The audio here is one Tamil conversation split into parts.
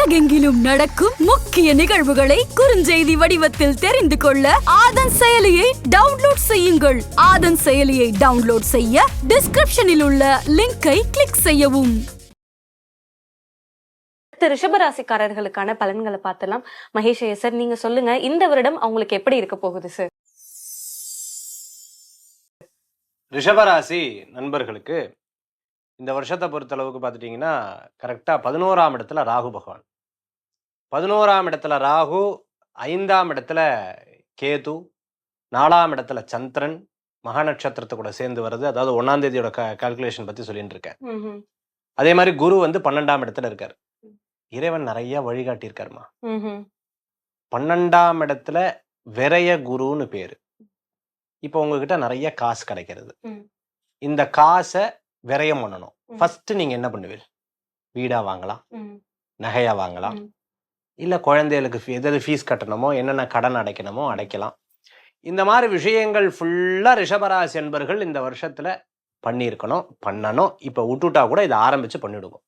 உலகெங்கிலும் நடக்கும் முக்கிய நிகழ்வுகளை குறுஞ்செய்தி வடிவத்தில் தெரிந்து கொள்ள ஆதன் செயலியை டவுன்லோட் செய்யுங்கள். ஆதன் செயலியை டவுன்லோட் செய்ய டிஸ்கிரிப்ஷனில் உள்ள லிங்கை கிளிக் செய்யவும். அடுத்த ரிஷபராசிக்காரர்களுக்கான பலன்களை பார்த்தலாம். மகேஷ் சார் நீங்க சொல்லுங்க இந்த வருடம் அவங்களுக்கு எப்படி இருக்க போகுது சார் ரிஷபராசி நண்பர்களுக்கு இந்த வருஷத்தை பொறுத்தளவுக்கு பார்த்துட்டிங்கன்னா கரெக்டாக பதினோராம் இடத்துல ராகு பகவான். பதினோராம் இடத்துல ராகு ஐந்தாம் இடத்துல கேது நாலாம் இடத்துல சந்திரன் மகா நட்சத்திரத்தை கூட சேர்ந்து வருது. அதாவது ஒன்னாம் தேதியோட க கால்குலேஷன் பற்றி சொல்லிட்டு இருக்கேன். அதே மாதிரி குரு வந்து பன்னெண்டாம் இடத்துல இருக்கார். இறைவன் நிறைய வழிகாட்டியிருக்காருமா. பன்னெண்டாம் இடத்துல விரய குருன்னு பேரு. இப்போ உங்ககிட்ட நிறைய காசு கிடைக்கிறது. இந்த காசை விரயம் பண்ணணும். ஃபர்ஸ்ட் நீங்க என்ன பண்ணுவீங்க வீடா வாங்கலாம். நகையா வாங்கலாம். இல்ல குழந்தைகளுக்கு எதாவது ஃபீஸ் கட்டணுமோ என்னென்ன கடன் அடைக்கணுமோ அடைக்கலாம். இந்த மாதிரி விஷயங்கள் ஃபுல்லா ரிஷபராசி என்பர்கள் இந்த வருஷத்துல பண்ணியிருக்கணும் பண்ணணும். இப்போ விட்டுட்டா கூட இதை ஆரம்பிச்சு பண்ணிவிடுவோம்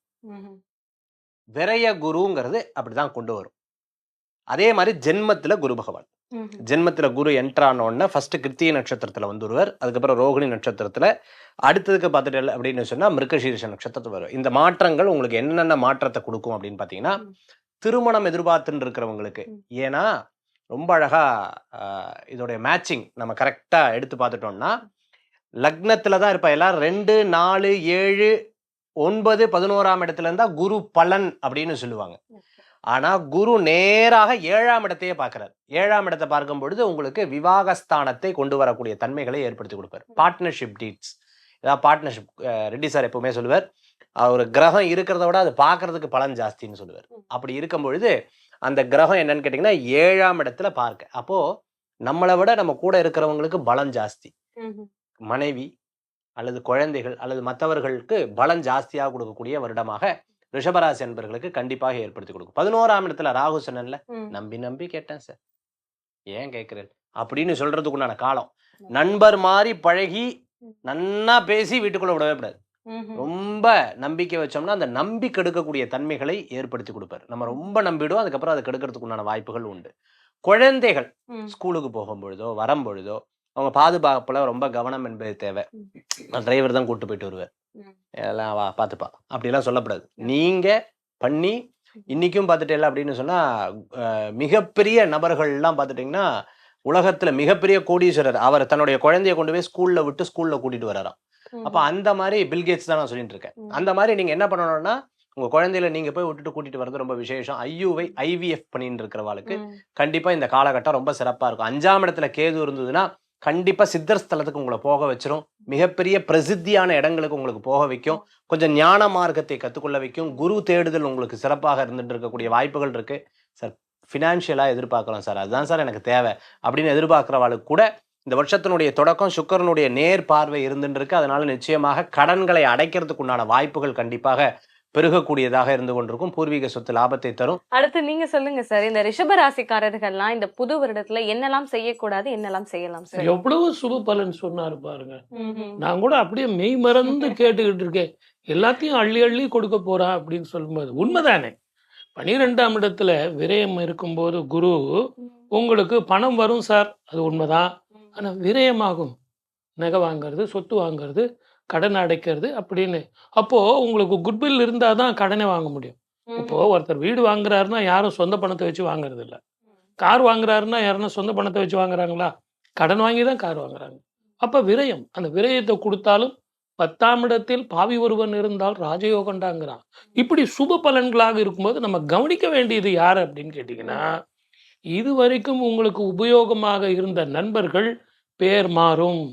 விரய குருங்கிறது அப்படிதான் கொண்டு வரும். அதே மாதிரி ஜென்மத்துல குரு பகவான். ஜென்மத்துல குரு என்டர் ஆனோடனே ஃபர்ஸ்ட் கிருத்திய நட்சத்திரத்துல வந்துருவார். அதுக்கப்புறம் ரோகிணி நட்சத்திரத்துல அடுத்ததுக்கு பார்த்துட்டு அப்படின்னு சொன்னா மிருகசீரிஷ நட்சத்திரத்துல வரும் இந்த மாற்றங்கள் உங்களுக்கு என்னென்ன மாற்றத்தை கொடுக்கும் அப்படின்னு பாத்தீங்கன்னா ம். திருமணம் எதிர்பார்த்துன்னு இருக்கிறவங்களுக்கு. ஏன்னா ரொம்ப அழகா ஆஹ், இதோடைய மேட்சிங் நம்ம கரெக்டா எடுத்து பார்த்துட்டோம்னா லக்னத்துல தான் இருப்பா. எல்லாரும் ரெண்டு நாலு ஏழு ஒன்பது பதினோராம் இடத்துல இருந்தா குரு பலன் அப்படின்னு சொல்லுவாங்க. ஆனா குரு நேராக ஏழாம் இடத்தையே பார்க்கிறார். ஏழாம் இடத்தை பார்க்கும் பொழுது உங்களுக்கு விவாகஸ்தானத்தை கொண்டு வரக்கூடிய தன்மைகளை ஏற்படுத்தி கொடுப்பார். பார்ட்னர்ஷிப் டீட்ஸ் ஏதாவது பார்ட்னர்ஷிப் ரெட்டி சார் எப்பவுமே சொல்லுவார். ஒரு கிரகம் இருக்கிறத விட அது பார்க்கறதுக்கு பலன் ஜாஸ்தின்னு சொல்லுவார். அப்படி இருக்கும் பொழுது அந்த கிரகம் என்னன்னு கேட்டிங்கன்னா ஏழாம் இடத்துல பார்க்க. அப்போ நம்மளை விட நம்ம கூட இருக்கிறவங்களுக்கு பலம் ஜாஸ்தி. மனைவி அல்லது குழந்தைகள் அல்லது மற்றவர்களுக்கு பலம் ஜாஸ்தியாக கொடுக்கக்கூடிய வருடமாக ரிஷபராசி என்பர்களுக்கு கண்டிப்பாக ஏற்படுத்தி கொடுக்கும். பதினோராம் இடத்துல ராகு சொன்னேன்ல நம்பி நம்பி கேட்டேன் சார். ஏன் கேட்கிறேன்? அப்படின்னு சொல்றதுக்குண்டான காலம். நண்பர் மாதிரி பழகி நன்னா பேசி வீட்டுக்குள்ள விடவே கூடாது. ரொம்ப நம்பிக்கை வச்சோம்னா அந்த நம்பி கெடுக்கக்கூடிய தன்மைகளை ஏற்படுத்தி கொடுப்பாரு. நம்ம ரொம்ப நம்பிடுவோம் அதுக்கப்புறம் அதை கெடுக்கிறதுக்கு உண்டான வாய்ப்புகள் உண்டு. குழந்தைகள் ஸ்கூலுக்கு போகும் பொழுதோ வரும் பொழுதோ அவங்க பாதுகாப்புல ரொம்ப கவனம் என்பது தேவை. டிரைவர் தான் கூட்டு போயிட்டு வருவார். ம். எல்லாம் வா பார்த்துப்பா. அப்படிலாம் சொல்லக்கூடாது நீங்க பண்ணி இன்னைக்கும் பார்த்துட்டேல அப்படின்னு சொன்னா மிகப்பெரிய நபர்கள்லாம் பார்த்துட்டீங்கன்னா உலகத்துல மிகப்பெரிய கோடீஸ்வரர் அவர் தன்னுடைய குழந்தைய கொண்டு போய் ஸ்கூல்ல விட்டு ஸ்கூல்ல கூட்டிட்டு வராராம் அப்ப அந்த மாதிரி பில்கேட்ஸ் தான் நான் சொல்லிட்டு இருக்கேன். அந்த மாதிரி நீங்க என்ன பண்ணணும்னா உங்க குழந்தையில நீங்க போய் விட்டுட்டு கூட்டிட்டு வர்றது ரொம்ப விசேஷம். ஐயூவை ஐவிஎஃப் பண்ணிட்டு இருக்கிறவாளுக்கு கண்டிப்பா இந்த காலகட்டம் ரொம்ப சிறப்பா இருக்கும். அஞ்சாம் இடத்துல கேது இருந்ததுன்னா கண்டிப்பா சித்தர் ஸ்தலத்துக்கு உங்களை போக வச்சிரும். மிகப்பெரிய பிரசித்தியான இடங்களுக்கு உங்களுக்கு போக வைக்கும். கொஞ்சம் ஞான மார்க்கத்தை கத்துக்கொள்ள வைக்கும். குரு தேடுதல் உங்களுக்கு சிறப்பாக இருந்துட்டு இருக்கக்கூடிய வாய்ப்புகள் இருக்கு. சார் ஃபினான்ஷியலா எதிர்பார்க்குறோம் சார். அதுதான் சார் எனக்கு தேவை. அப்படின்னு எதிர்பார்க்குறவாளுக்கு கூட இந்த வருஷத்தினுடைய தொடக்கம் சுக்கரனுடைய நேர் பார்வை இருந்துட்டு இருக்கு அதனால நிச்சயமாக கடன்களை அடைக்கிறதுக்கு உண்டான வாய்ப்புகள் கண்டிப்பாக பெருகக்கூடியதாக இருந்து கொண்டிருக்கும். பூர்வீக சொத்து லாபத்தை தரும். அடுத்து நீங்க சொல்லுங்க சார். இந்த ரிஷப ராசிக்காரர்கள்லாம் இந்த புது வருடத்துல என்னெல்லாம் செய்யக்கூடாது என்னெல்லாம் செய்யலாம் சார்? எவ்வளவு சுப பலன் சொன்னாரு பாருங்க. நான் கூட அப்படியே மெய் மறந்து கேட்டுக்கிட்டு இருக்கேன். எல்லாத்தையும் அள்ளி அள்ளி கொடுக்க போறான் அப்படின்னு சொல்லும்போது உண்மைதானே? பனிரெண்டாம் இடத்துல விரயம் இருக்கும்போது குரு உங்களுக்கு பணம் வரும் சார். அது உண்மைதான். ஆனா விரயமாகும். நகை வாங்குறது சொத்து வாங்குறது கடன் அடைக்கிறது அப்படின்னு. அப்போ உங்களுக்கு குட்வில் இருந்தாதான் தான் கடனை வாங்க முடியும். இப்போ ஒருத்தர் வீடு வாங்குறாருன்னா யாரும் சொந்த பணத்தை வச்சு வாங்குறது இல்ல. கார் வாங்குறாருன்னா யாருன்னா சொந்த பணத்தை வச்சு வாங்குறாங்களா? கடன் வாங்கி தான் கார் வாங்குறாங்க. அப்ப விரயம். அந்த விரயத்தை கொடுத்தாலும் பத்தாம் இடத்தில் பாவி ஒருவன் இருந்தால் ராஜயோகண்டாங்கிறான். இப்படி சுப பலன்களாக இருக்கும்போது நம்ம கவனிக்க வேண்டியது யார் அப்படின்னு கேட்டிங்கன்னா இது வரைக்கும் உங்களுக்கு உபயோகமாக இருந்த நண்பர்கள் பேர் மாறும்.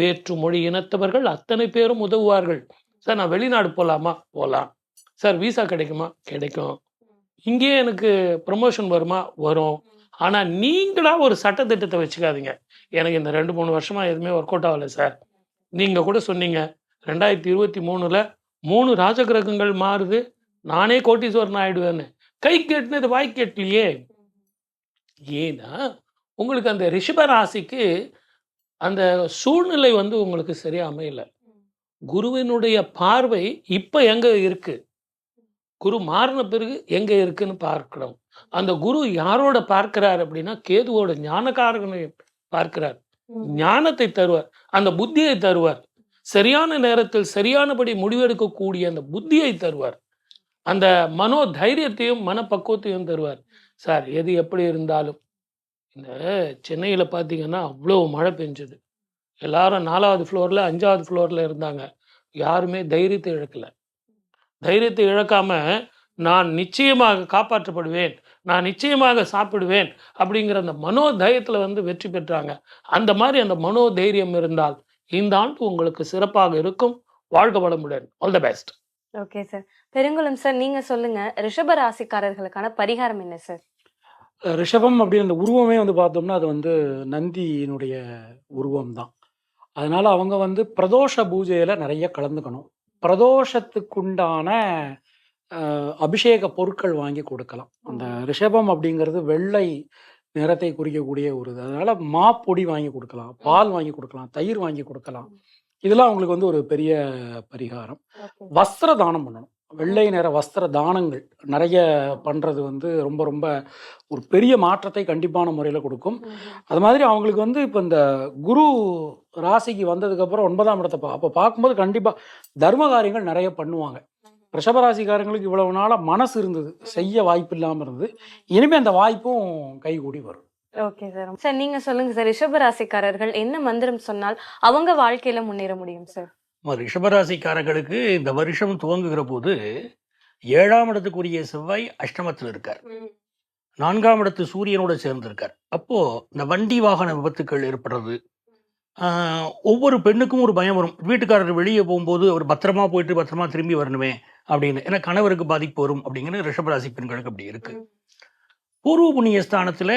வேற்று மொழி இனத்தவர்கள் அத்தனை பேரும் உதவுவார்கள். சார் நான் வெளிநாடு போகலாமா போகலாம் சார் விசா கிடைக்குமா? கிடைக்கும். இங்கேயே எனக்கு ப்ரமோஷன் வருமா? வரும். ஆனால் நீங்களா ஒரு சட்டத்திட்டத்தை வச்சுக்காதீங்க. எனக்கு இந்த ரெண்டு மூணு வருஷமா எதுவுமே ஒர்க் அவுட் ஆகலை சார். நீங்கள் கூட சொன்னீங்க. ரெண்டாயிரத்தி இருபத்தி மூணுல மூணு ராஜகிரகங்கள் மாறுது. நானே கோட்டீஸ்வரன் ஆயிடுவேன்னு. கை கேட்டுனது வாய் கேட்டலையே. ஏன்னா உங்களுக்கு அந்த ரிஷப ராசிக்கு அந்த சூழ்நிலை வந்து உங்களுக்கு சரியா அமையல. குருவினுடைய பார்வை இப்ப எங்க இருக்கு? குரு மாறின பிறகு எங்க இருக்குன்னு பார்க்கணும். அந்த குரு யாரோட பார்க்கிறார் அப்படின்னா கேதுவோட ஞானகாரகனை பார்க்கிறார். ஞானத்தை தருவார். அந்த புத்தியை தருவார். சரியான நேரத்தில் சரியானபடி முடிவெடுக்கக்கூடிய அந்த புத்தியை தருவார். அந்த மனோ தைரியத்தையும் மனப்பக்குவத்தையும் தருவார். சார் எது எப்படி இருந்தாலும் இந்த சென்னையில் பார்த்தீங்கன்னா அவ்வளோ மழை பெஞ்சது. எல்லாரும் நாலாவது ஃப்ளோரில் அஞ்சாவது ஃப்ளோரில் இருந்தாங்க. யாருமே தைரியத்தை இழக்கல. தைரியத்தை இழக்காம நான் நிச்சயமாக காப்பாற்றப்படுவேன் நான் நிச்சயமாக சாப்பிடுவேன் அப்படிங்கிற அந்த மனோ தைரியத்தில் வந்து வெற்றி பெற்றாங்க. அந்த மாதிரி அந்த மனோ தைரியம் இருந்தால் இந்த ஆண்டு உங்களுக்கு சிறப்பாக இருக்கும். வாழ்க வளமுடன். All the best okay sir Perungulam sir நீங்க சொல்லுங்க. ரிஷப ராசிக்காரர்களுக்கான பரிகாரம் என்ன சார் ரிஷபம் அப்படின்னு அந்த உருவமே வந்து பார்த்தோம்னா அது வந்து நந்தியினுடைய உருவம் தான் அதனால அவங்க வந்து பிரதோஷ பூஜையில் நிறைய கலந்துக்கணும். பிரதோஷத்துக்குண்டான அபிஷேக பொருட்கள் வாங்கி கொடுக்கலாம். அந்த ரிஷபம் அப்படிங்கிறது வெள்ளை நிறத்தை குறிக்கக்கூடிய ஒரு இது. அதனால மாப்பொடி வாங்கி கொடுக்கலாம் பால் வாங்கி கொடுக்கலாம் தயிர் வாங்கி கொடுக்கலாம். இதெல்லாம் அவங்களுக்கு வந்து ஒரு பெரிய பரிகாரம். வஸ்திர தானம் பண்ணணும். வெள்ளை நிற வஸ்திர தானங்கள் நிறைய பண்ணுறது வந்து ரொம்ப ரொம்ப ஒரு பெரிய மாற்றத்தை கண்டிப்பான முறையில் கொடுக்கும். அது மாதிரி அவங்களுக்கு வந்து இப்போ இந்த குரு ராசிக்கு வந்ததுக்கப்புறம் ஒன்பதாம் இடத்தை பா அப்போ பார்க்கும்போது கண்டிப்பாக தர்ம காரியங்கள் நிறைய பண்ணுவாங்க. ரிஷபராசிக்காரங்களுக்கு இவ்வளவு நாளாக மனசு இருந்தது செய்ய வாய்ப்பு இல்லாமல் இருந்தது. இனிமேல் அந்த வாய்ப்பும் கைகூடி வரும். Okay sir. சார் நீங்க சொல்லுங்க சார் ரிஷப ராசிக்காரர்கள் என்ன மந்திரம் சொன்னால் அவங்க வாழ்க்கையில முன்னேற முடியும் சார்? ரிஷபராசிக்காரர்களுக்கு இந்த வருஷம் துவங்குகிற போது ஏழாம் இடத்துக்குரிய செவ்வாய் அஷ்டமத்தில் இருக்கார். நான்காம் இடத்து சூரியனோட சேர்ந்திருக்கார். அப்போ இந்த வண்டி வாகன விபத்துக்கள் ஏற்படுறது. ஒவ்வொரு பெண்ணுக்கும் ஒரு பயம் வரும். வீட்டுக்காரர் வெளியே போகும்போது அவர் பத்திரமா போயிட்டு பத்திரமா திரும்பி வரணுமே அப்படின்னு. ஏன்னா கணவருக்கு பாதிப்பு வரும் அப்படிங்கிற ரிஷபராசி பெண்களுக்கு அப்படி இருக்கு. பூர்வ புண்ணிய ஸ்தானத்துல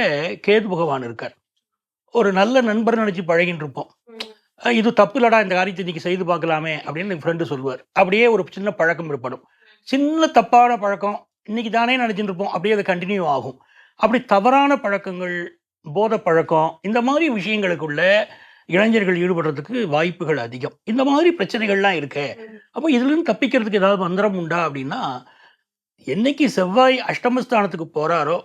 கேது பகவான் இருக்கார். ஒரு நல்ல நண்பர் நினைச்சு பழகின்னு இருப்போம். இது தப்பு இல்லடா இந்த காரியத்தை இன்றைக்கி செய்து பார்க்கலாமே அப்படின்னு என் ஃப்ரெண்டு சொல்லுவார். அப்படியே ஒரு சின்ன பழக்கம் ஏற்படும். சின்ன தப்பான பழக்கம் இன்னைக்கு தானே நினச்சிட்டு இருப்போம். அப்படியே அது கண்டினியூ ஆகும். அப்படி தவறான பழக்கங்கள் போதை பழக்கம் இந்த மாதிரி விஷயங்களுக்குள்ள இளைஞர்கள் ஈடுபடுறதுக்கு வாய்ப்புகள் அதிகம். இந்த மாதிரி பிரச்சனைகள்லாம் இருக்கு. அப்போ இதுலேருந்து தப்பிக்கிறதுக்கு ஏதாவது மந்திரம் உண்டா அப்படின்னா என்னைக்கு செவ்வாய் அஷ்டமஸ்தானத்துக்கு போகிறாரோ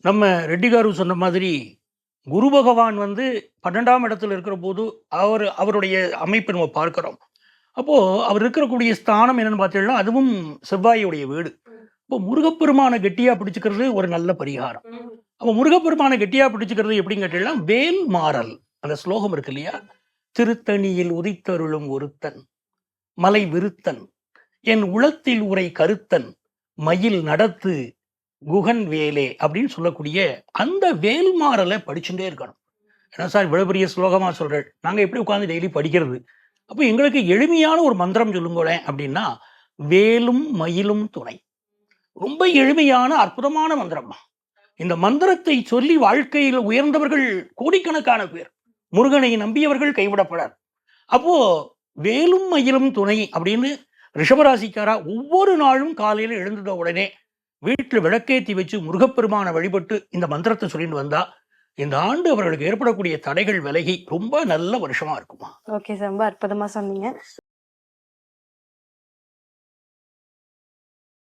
நம்ம ரெட்டிகாரு சொன்ன மாதிரி குரு பகவான் வந்து பன்னெண்டாம் இடத்துல இருக்கிற போது அவர் அவருடைய அமைப்பை நம்ம பார்க்கிறோம். அப்போது அவர் இருக்கக்கூடிய ஸ்தானம் என்னென்னு பார்த்தீங்கன்னா அதுவும் செவ்வாயுடைய வீடு. இப்போ முருகப்பெருமானை கெட்டியாக பிடிச்சிக்கிறது ஒரு நல்ல பரிகாரம். அப்போ முருகப்பெருமானை கெட்டியாக பிடிச்சிக்கிறது எப்படின்னு கேட்டீங்கன்னா வேல் மாறல். அந்த ஸ்லோகம் இருக்கு இல்லையா? திருத்தணியில் உதித்தருளும் ஒருத்தன் மலை விருத்தன் என் உளத்தில் உரை கருத்தன் மயில் நடத்து குகன் வேலே அப்படின்னு சொல்லக்கூடிய அந்த வேல்மாறலை படிச்சுட்டே இருக்கணும். ஏன்னா சார் இவ்வளோ பெரிய ஸ்லோகமா சொல்கிறேன் நாங்கள் எப்படி உட்காந்து டெய்லி படிக்கிறது? அப்போ எங்களுக்கு எளிமையான ஒரு மந்திரம் சொல்லுங்களேன் அப்படின்னா வேலும் மயிலும் துணை. ரொம்ப எளிமையான அற்புதமான மந்திரம். இந்த மந்திரத்தை சொல்லி வாழ்க்கையில் உயர்ந்தவர்கள் கோடிக்கணக்கான பேர். முருகனை நம்பியவர்கள் கைவிடப்படார். அப்போ வேலும் மயிலும் துணை அப்படின்னு ரிஷபராசிக்காரா ஒவ்வொரு நாளும் காலையில் எழுந்தத உடனே வீட்டில் விளக்கேத்தி வச்சு முருகப்பெருமானை வழிபட்டு இந்த மந்திரத்தை சொல்லிட்டு வந்தா இந்த ஆண்டு அவர்களுக்கு ஏற்படக்கூடிய தடைகள் விலகி ரொம்ப நல்ல வருஷமா இருக்குமா? ஓகே சார் ரொம்ப அற்புதமா சொன்னீங்க.